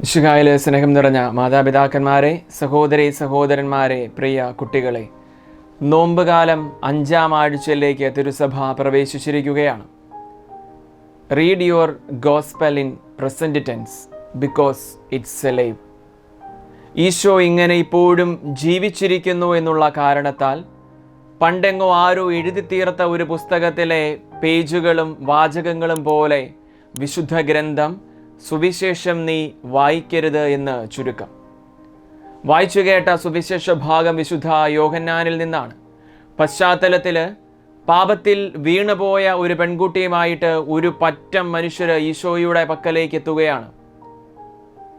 ഇഷുകായിലെ സ്നേഹം നിറഞ്ഞ മാതാപിതാക്കന്മാരെ സഹോദരി സഹോദരന്മാരെ പ്രിയ കുട്ടികളെ നോമ്പുകാലം അഞ്ചാം ആഴ്ചയിലേക്ക് തിരുസഭ പ്രവേശിച്ചിരിക്കുകയാണ്. Read your gospel in present tense because it's a live Eesho ഇങ്ങനെ ഇപ്പോഴും ജീവിച്ചിരിക്കുന്നു എന്നുള്ള കാരണത്താൽ പണ്ടെങ്ങോ ആരോ എഴുതി തീർത്ത ഒരു പുസ്തകത്തിലെ പേജുകളും വാചകങ്ങളും പോലെ വിശുദ്ധ ഗ്രന്ഥം സുവിശേഷം നീ വായിക്കരുത് എന്ന് ചുരുക്കം. വായിച്ചു കേട്ട സുവിശേഷ ഭാഗം വിശുദ്ധ യോഹന്നാനിൽ നിന്നാണ്. പശ്ചാത്തലത്തിൽ പാപത്തിൽ വീണുപോയ ഒരു പെൺകുട്ടിയുമായിട്ട് ഒരു പറ്റം മനുഷ്യർ ഈശോയുടെ പക്കലേക്ക് എത്തുകയാണ്.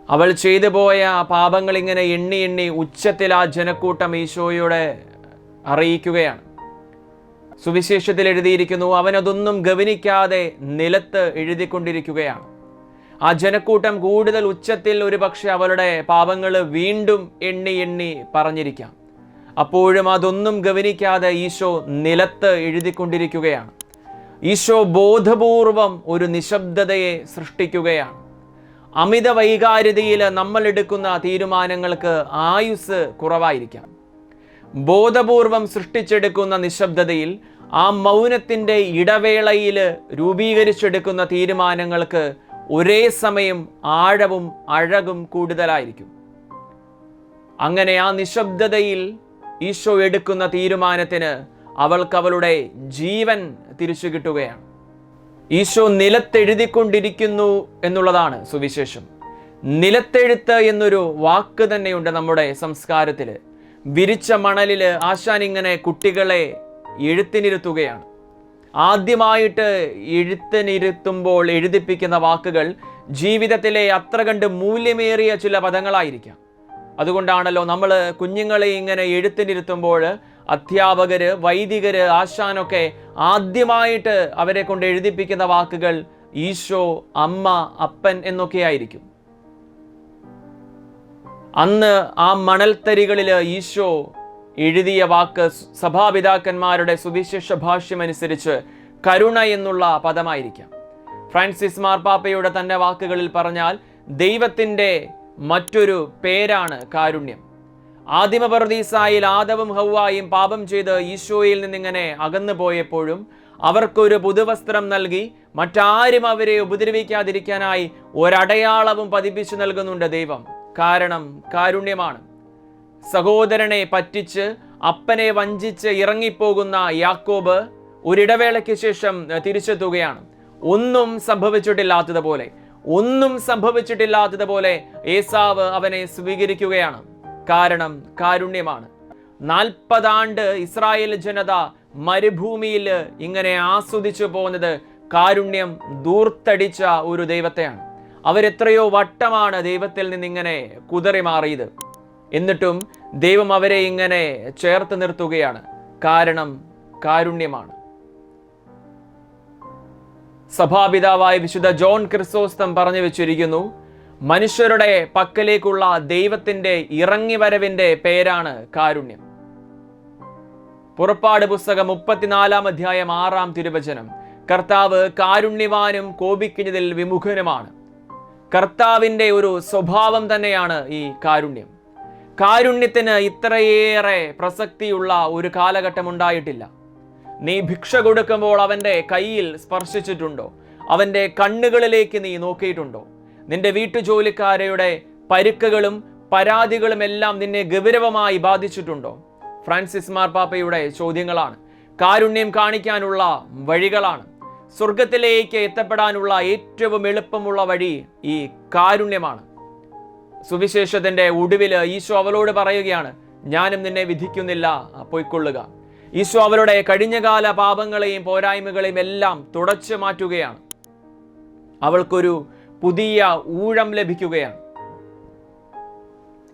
അവൾ ചെയ്തു പോയ പാപങ്ങൾ ഇങ്ങനെ എണ്ണി എണ്ണി ഉച്ചത്തിൽ ആ ജനക്കൂട്ടം ഈശോയുടെ അറിയിക്കുകയാണ്. സുവിശേഷത്തിൽ എഴുതിയിരിക്കുന്നു അവനതൊന്നും ഗവനിക്കാതെ നിലത്ത് എഴുതിക്കൊണ്ടിരിക്കുകയാണ്. ആ ജനക്കൂട്ടം കൂടുതൽ ഉച്ചത്തിൽ ഒരു പക്ഷെ അവളുടെ പാപങ്ങൾ വീണ്ടും എണ്ണി എണ്ണി പറഞ്ഞിരിക്കാം. അപ്പോഴും അതൊന്നും ഗവനിക്കാതെ ഈശോ നിലത്ത് എഴുതിക്കൊണ്ടിരിക്കുകയാണ്. ഈശോ ബോധപൂർവം ഒരു നിശബ്ദതയെ സൃഷ്ടിക്കുകയാണ്. അമിത വൈകാര്യതയിൽ നമ്മൾ എടുക്കുന്ന തീരുമാനങ്ങൾക്ക് ആയുസ് കുറവായിരിക്കാം. ബോധപൂർവം സൃഷ്ടിച്ചെടുക്കുന്ന നിശബ്ദതയിൽ ആ മൗനത്തിന്റെ ഇടവേളയിൽ രൂപീകരിച്ചെടുക്കുന്ന തീരുമാനങ്ങൾക്ക് ഒരേ സമയം ആഴവും അഴകും കൂടുതലായിരിക്കും. അങ്ങനെ ആ നിശബ്ദതയിൽ ഈശോ എടുക്കുന്ന തീരുമാനത്തിന് അവൾക്ക് അവളുടെ ജീവൻ തിരിച്ചു കിട്ടുകയാണ് ഈശോ നിലത്തെഴുതിക്കൊണ്ടിരിക്കുന്നു എന്നുള്ളതാണ് സുവിശേഷം. നിലത്തെഴുത്ത് എന്നൊരു വാക്ക് തന്നെയുണ്ട് നമ്മുടെ സംസ്കാരത്തിൽ വിരിച്ച മണലിൽ ആശാൻ ഇങ്ങനെ കുട്ടികളെ എഴുത്തിനിരുത്തുകയാണ്. ആദ്യമായിട്ട് എഴുത്തിനിരുത്തുമ്പോൾ എഴുതിപ്പിക്കുന്ന വാക്കുകൾ ജീവിതത്തിലെ അത്ര കണ്ട് മൂല്യമേറിയ ചില പദങ്ങളായിരിക്കാം. അതുകൊണ്ടാണല്ലോ നമ്മൾ കുഞ്ഞുങ്ങളെ ഇങ്ങനെ എഴുത്തിനിരുത്തുമ്പോൾ അധ്യാപകർ വൈദികർ ആശാനൊക്കെ ആദ്യമായിട്ട് അവരെ കൊണ്ട് എഴുതിപ്പിക്കുന്ന വാക്കുകൾ ഈശോ അമ്മ അപ്പൻ എന്നൊക്കെയായിരിക്കും അന്ന് ആ മണൽത്തരികളിൽ ഈശോ എഴുതിയ വാക്ക് സഭാപിതാക്കന്മാരുടെ സുവിശേഷ ഭാഷ്യമനുസരിച്ച് കരുണ എന്നുള്ള പദമായിരിക്കാം. ഫ്രാൻസിസ് മാർപ്പാപ്പയുടെ തന്നെ വാക്കുകളിൽ പറഞ്ഞാൽ ദൈവത്തിന്റെ മറ്റൊരു പേരാണ് കാരുണ്യം. ആദിമപർദീസായിൽ ആദവും ഹൗവായും പാപം ചെയ്ത് ഈശോയിൽ നിന്നിങ്ങനെ അകന്നു പോയപ്പോഴും അവർക്കൊരു പുതുവസ്ത്രം നൽകി മറ്റാരും അവരെ ഉപദ്രവിക്കാതിരിക്കാനായി ഒരടയാളവും പതിപ്പിച്ചു നൽകുന്നുണ്ട് ദൈവം. കാരണം കാരുണ്യമാണ്. സഹോദരനെ പറ്റിച്ച് അപ്പനെ വഞ്ചിച്ച് ഇറങ്ങിപ്പോകുന്ന യാക്കോബ് ഒരിടവേളയ്ക്ക് ശേഷം തിരിച്ചെത്തുകയാണ്. ഒന്നും സംഭവിച്ചിട്ടില്ലാത്തതുപോലെ ഒന്നും സംഭവിച്ചിട്ടില്ലാത്തതുപോലെ ഏസാവ് അവനെ സ്വീകരിക്കുകയാണ്. കാരണം കാരുണ്യമാണ്. നാൽപ്പതാണ്ട് ഇസ്രായേൽ ജനത മരുഭൂമിയിൽ ഇങ്ങനെ ആസ്വദിച്ചു പോകുന്നത് കാരുണ്യം ദൂർത്തടിച്ച ഒരു ദൈവത്തെയാണ്. അവരെത്രയോ വട്ടമാണ് ദൈവത്തിൽ നിന്നിങ്ങനെ കുതറി മാറിയത്. എന്നിട്ടും ദൈവം അവരെ ഇങ്ങനെ ചേർത്ത് നിർത്തുകയാണ്. കാരണം കാരുണ്യമാണ്. സഭാപിതാവായ വിശുദ്ധ ജോൺ ക്രിസ്തോസ്തം പറഞ്ഞു വെച്ചിരിക്കുന്നു മനുഷ്യരുടെ പക്കലേക്കുള്ള ദൈവത്തിന്റെ ഇറങ്ങിവരവിന്റെ പേരാണ് കാരുണ്യം. പുറപ്പാട് പുസ്തകം മുപ്പത്തിനാലാം അധ്യായം ആറാം തിരുവചനം കർത്താവ് കാരുണ്യവാനും കോപിക്കുന്നതിൽ വിമുഖനുമാണ്. കർത്താവിന്റെ ഒരു സ്വഭാവം തന്നെയാണ് ഈ കാരുണ്യം. കാരുണ്യത്തിന് ഇത്രയേറെ പ്രസക്തിയുള്ള ഒരു കാലഘട്ടം ഉണ്ടായിട്ടില്ല. നീ ഭിക്ഷ കൊടുക്കുമ്പോൾ അവന്റെ കയ്യിൽ സ്പർശിച്ചിട്ടുണ്ടോ? അവന്റെ കണ്ണുകളിലേക്ക് നീ നോക്കിയിട്ടുണ്ടോ? നിന്റെ വീട്ടുജോലിക്കാരയുടെ പരുക്കുകളും പരാതികളും എല്ലാം നിന്നെ ഗൗരവമായി ബാധിച്ചിട്ടുണ്ടോ? ഫ്രാൻസിസ് മാർപ്പാപ്പയുടെ ചോദ്യങ്ങളാണ്. കാരുണ്യം കാണിക്കാനുള്ള വഴികളാണ്. സ്വർഗത്തിലേക്ക് എത്തപ്പെടാനുള്ള ഏറ്റവും എളുപ്പമുള്ള വഴി ഈ കാരുണ്യമാണ്. സുവിശേഷത്തിന്റെ ഒടുവിൽ ഈശോ അവളോട് പറയുകയാണ് ഞാനും നിന്നെ വിധിക്കുന്നില്ല. പൊയ്ക്കൊള്ളുക. ഈശോ അവരുടെ കഴിഞ്ഞകാല പാപങ്ങളെയും പോരായ്മകളെയും എല്ലാം തുടച്ചു മാറ്റുകയാണ്. അവൾക്കൊരു പുതിയ ഊഴം ലഭിക്കുകയാണ്.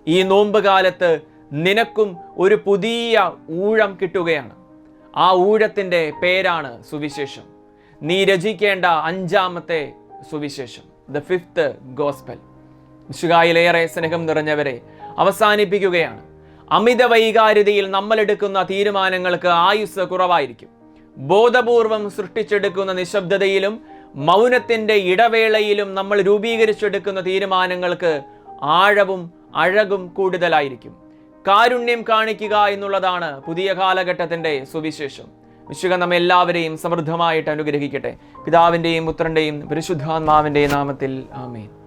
ഈ നോമ്പ് കാലത്ത് നിനക്കും ഒരു പുതിയ ഊഴം കിട്ടുകയാണ്. ആ ഊഴത്തിന്റെ പേരാണ് സുവിശേഷം. നീ രചിക്കേണ്ട അഞ്ചാമത്തെ സുവിശേഷം ദ ഫിഫ്ത്ത് ഗോസ്പൽ വിശുകായിലേറെ സ്നേഹം നിറഞ്ഞവരെ അവസാനിപ്പിക്കുകയാണ്. അമിത വൈകാരിതയിൽ നമ്മൾ എടുക്കുന്ന തീരുമാനങ്ങൾക്ക് ആയുസ് കുറവായിരിക്കും. ബോധപൂർവം സൃഷ്ടിച്ചെടുക്കുന്ന നിശബ്ദതയിലും മൗനത്തിന്റെ ഇടവേളയിലും നമ്മൾ രൂപീകരിച്ചെടുക്കുന്ന തീരുമാനങ്ങൾക്ക് ആഴവും അഴകും കൂടുതലായിരിക്കും. കാരുണ്യം കാണിക്കുക എന്നുള്ളതാണ് പുതിയ കാലഘട്ടത്തിന്റെ സുവിശേഷം. വിശുക നമ്മെ എല്ലാവരെയും സമൃദ്ധമായിട്ട് അനുഗ്രഹിക്കട്ടെ. പിതാവിന്റെയും പുത്രന്റെയും പരിശുദ്ധാത്മാവിന്റെയും നാമത്തിൽ ആമേൻ.